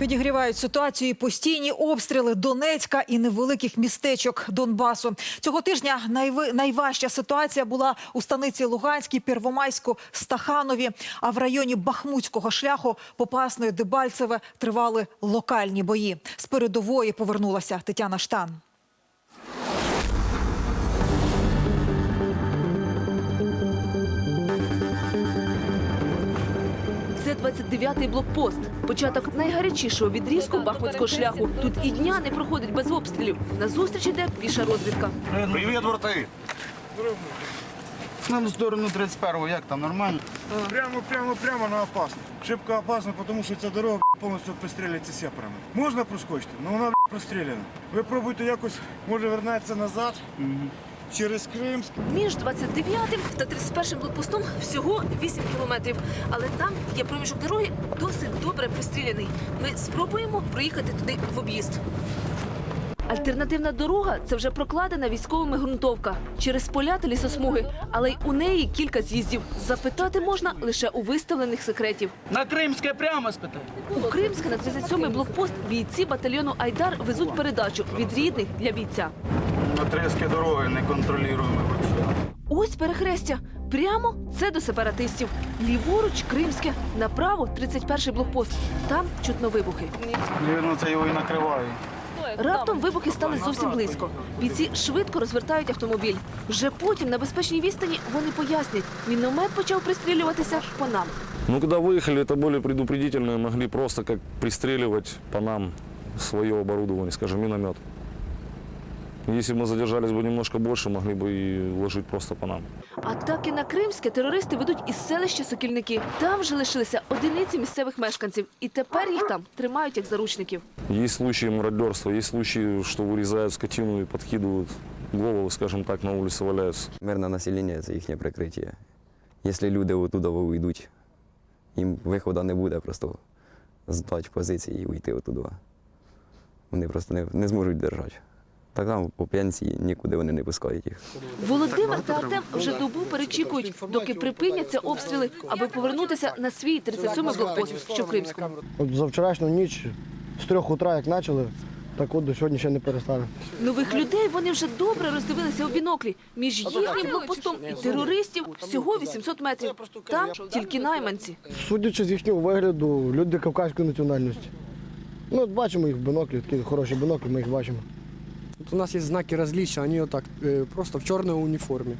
Підігрівають ситуацію і постійні обстріли Донецька і невеликих містечок Донбасу. Цього тижня найви... найважча ситуація була у станиці Луганській, Первомайську, Стаханові. А в районі Бахмутського шляху Попасної Дебальцеве тривали локальні бої. З передової повернулася Тетяна Штан. Це 29-й блокпост. Початок найгарячішого відрізку бахмутського шляху. Тут і дня не проходить без обстрілів. На зустріч іде піша розвідка. Привіт, борти! Нам в сторону 31-го, як там, нормально? Прямо, прямо, прямо на опасно. Шибко опасно, тому що ця дорога повністю пристріляється сепарами. Можна проскочити, але вона б**, простріляна. Ви пробуйте якось, може, вернеться назад через Кримськ. Між 29-м та 31-м блокпостом всього 8 кілометрів. Але там є проміжок дороги досить добре пристріляний. Ми спробуємо проїхати туди в об'їзд. Альтернативна дорога це вже прокладена військовими ґрунтовка через поля та лісосмуги, але й у неї кілька з'їздів. Запитати можна лише у виставлених секретів. На Кримське прямо спитай. У Кримське на 37-й блокпост бійці батальйону Айдар везуть передачу від рідних для бійця. Отрізки дороги не контролюємо взагалі. Ось перехрестя. Прямо це до сепаратистів. Ліворуч Кримське, направо 31-й блокпост. Там чутно вибухи. Вірно, це його і накриває. Раптом вибухи стали зовсім близько. Бійці швидко розвертають автомобіль. Вже потім на безпечній відстані вони пояснять, міномет почав пристрілюватися по нам. Ну, когда выехали, это более предупредительно, могли просто как пристреливать по нам свое оборудование, скажем, миномет. Если бы мы задержались бы немножко больше, могли бы и ложить просто по нам. Атаки на Кримське терористи ведуть із селища Сокільники. Там вже лишилися одиниці місцевих мешканців, і тепер їх там тримають як заручників. Есть случаи мародерства, есть случаи, что вырезают скотину и подкидывают головы, скажем так, на улице валяются. Мирне населення це їхнє прикриття. Якщо люди отуда уйдуть, їм виходу не буде просто здати позиції і уйти отуда. Вони просто не, не зможуть держати. Так там по пенсії нікуди вони не пускають їх. Володимир та Артем вже добу перечікують, доки припиняться обстріли, аби повернутися на свій 37-й блокпост, що в Кримському. От за вчорашню ніч з трьох утра, як почали, так от до сьогодні ще не перестали. Нових людей вони вже добре роздивилися у біноклі. Між їхнім блокпостом і терористів всього 800 метрів. Там тільки найманці. Судячи з їхнього вигляду, люди кавказької національності. Ну, от бачимо їх в біноклі, такі хороші біноклі, ми їх бачимо. Вот у нас есть знаки различия, они вот так э, просто в черной униформе.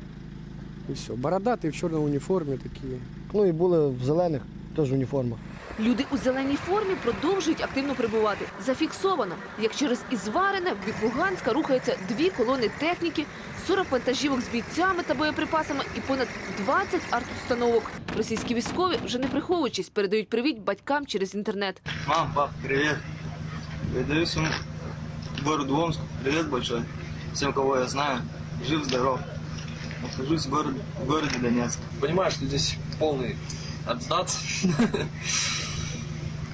И все. Бородатые в черной униформе такие. Ну і були в зелених, теж уніформах. Люди у зеленій формі продовжують активно прибувати. Зафіксовано, як через Ізварине в бік Луганська рухаються дві колони техніки, 40 вантажівок з бійцями та боєприпасами і понад 20 арт-установок. Російські військові, вже не приховуючись, передають привіт батькам через інтернет. Мам, пап, привіт. Передаю всему городу Омску. Привет большой. Всем, кого я знаю. Жив, здоров. Нахожусь в городе, в городе Донецк. Понимаешь, что здесь полный отсдац.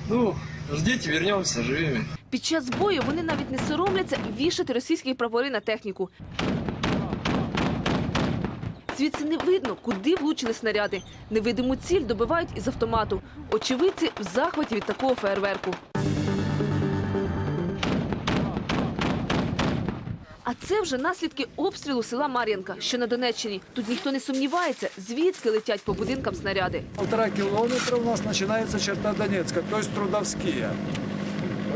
Ну, ждите, вернемся живыми. Під час бою вони навіть не соромляться вішати російські прапори на техніку. Звідси не видно, куди влучили снаряди. Невидиму ціль добивають із автомату. Очевидці в захваті від такого фейерверку. А це вже наслідки обстрілу села Мар'янка, що на Донеччині. Тут ніхто не сумнівається, звідки летять по будинкам снаряди. Полтора километра у нас начинается черта Донецка, то есть Трудовские.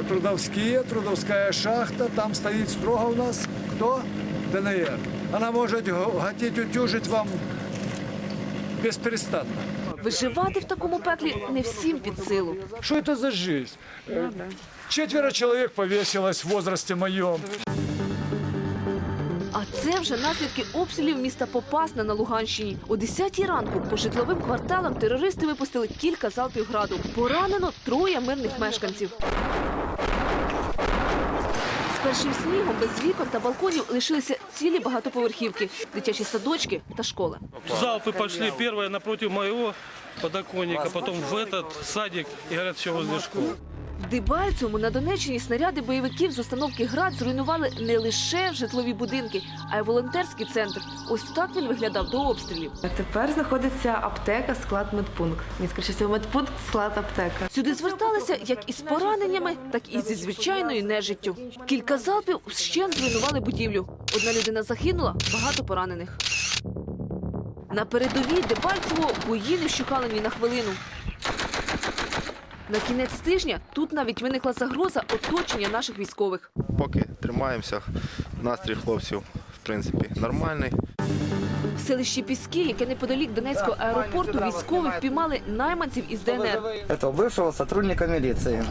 Трудовские, Трудовская шахта, там стоит строго у нас кто? ДНР. Она может го- хотеть утюжить вам беспрестанно. Виживати в такому пеклі не всім під силу. Что это за жизнь? Э, Четверо человек повесилось в возрасте моем. А це вже наслідки обстрілів міста Попасна на Луганщині. О 10 ранку по житловим кварталам терористи випустили кілька залпів граду. Поранено троє мирних мешканців. З першим снігом без вікон та балконів лишилися цілі багатоповерхівки, дитячі садочки та школи. Залпы пошли первые напротив моего подоконника, потом в этот садик и говорят, все возле школы. В Дебальцевому на Донеччині снаряди бойовиків з установки ГРАД зруйнували не лише житлові будинки, а й волонтерський центр. Ось так він виглядав до обстрілів. А тепер знаходиться аптека, склад медпункт. Ні, скоріше всього, медпункт, склад аптека. Сюди зверталися як із пораненнями, так і зі звичайною нежиттю. Кілька залпів ще зруйнували будівлю. Одна людина загинула, багато поранених. На передовій Дебальцево бої не вщухали ні на хвилину. На кінець тижня тут навіть виникла загроза оточення наших військових. Поки тримаємося, настрій хлопців, в принципі, нормальний. Селищі Піски, яке неподалік Донецького аеропорту, військові впіймали найманців із ДНР. Этого бывшего сотрудника милиции.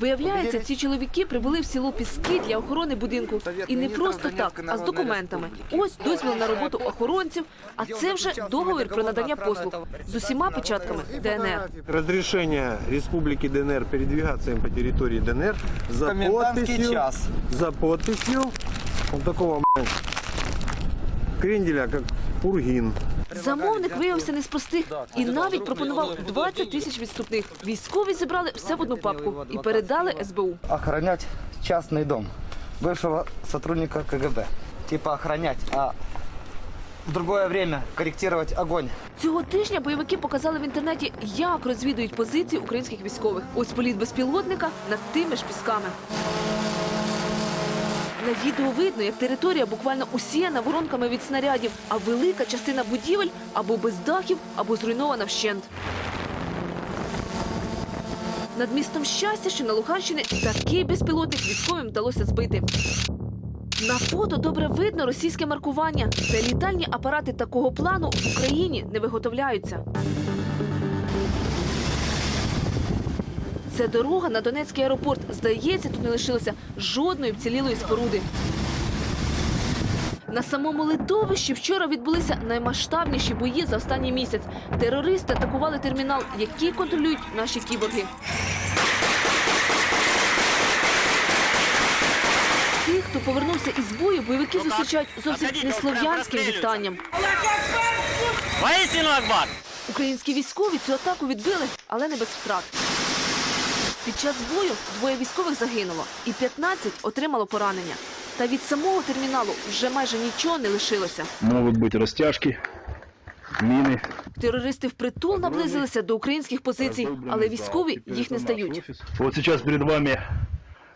Виявляється, ці чоловіки прибули в село Піски для охорони будинку. І не просто так, а з документами. Ось дозвіл на роботу охоронців, а це вже договір про надання послуг з усіма печатками ДНР. Разрешение Республики ДНР передвигаться им по территории ДНР за Комендантский подписью, час. за подписью вот такого кренделя, как Пургин. Замовник виявився не з простих і навіть пропонував 20 тисяч відступних. Військові зібрали все в одну папку і передали СБУ. Охранять частный дом бывшего сотрудника КГБ. Типа охранять, а в другое время корректировать огонь. Цього тижня бойовики показали в інтернеті, як розвідують позиції українських військових. Ось політ безпілотника над тими ж пісками. На відео видно, як територія буквально усіяна воронками від снарядів, а велика частина будівель або без дахів, або зруйнована вщент. Над містом щастя, що на Луганщині, такий безпілотник військовим вдалося збити. На фото добре видно російське маркування. Та літальні апарати такого плану в Україні не виготовляються. Це дорога на Донецький аеропорт. Здається, тут не лишилося жодної вцілілої споруди. На самому литовищі вчора відбулися наймасштабніші бої за останній місяць. Терористи атакували термінал, який контролюють наші кіборги. Тих, хто повернувся із бою, бойовики зустрічають зовсім не слов'янським вітанням. Українські військові цю атаку відбили, але не без втрат. Під час бою двоє військових загинуло і 15 отримало поранення. Та від самого терміналу вже майже нічого не лишилося. Могут быть растяжки, мины. Терористи впритул наблизилися до українських позицій, але військові їх не здають. Вот сейчас перед вами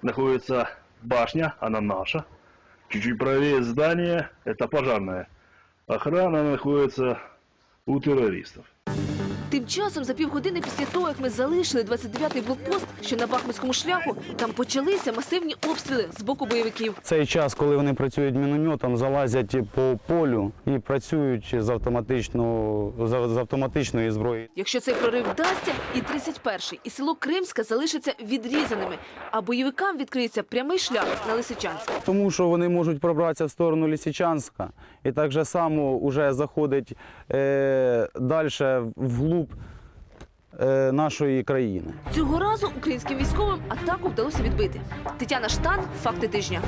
находится башня, она наша. Чуть-чуть правее здания, это пожарная. Охрана находится у террористов. Тим часом, за півгодини після того, як ми залишили 29-й блокпост, що на Бахмутському шляху, там почалися масивні обстріли з боку бойовиків. Цей час, коли вони працюють мінометом, залазять по полю і працюють з автоматичного з автоматичної зброї. Якщо цей прорив вдасться, і 31-й, і село Кримське залишаться відрізаними, а бойовикам відкриється прямий шлях на Лисичанськ. Тому що вони можуть пробратися в сторону Лисичанська і так же само вже заходить е, далі вглуб е, нашої країни. Цього разу українським військовим атаку вдалося відбити. Тетяна Штан, факти тижня.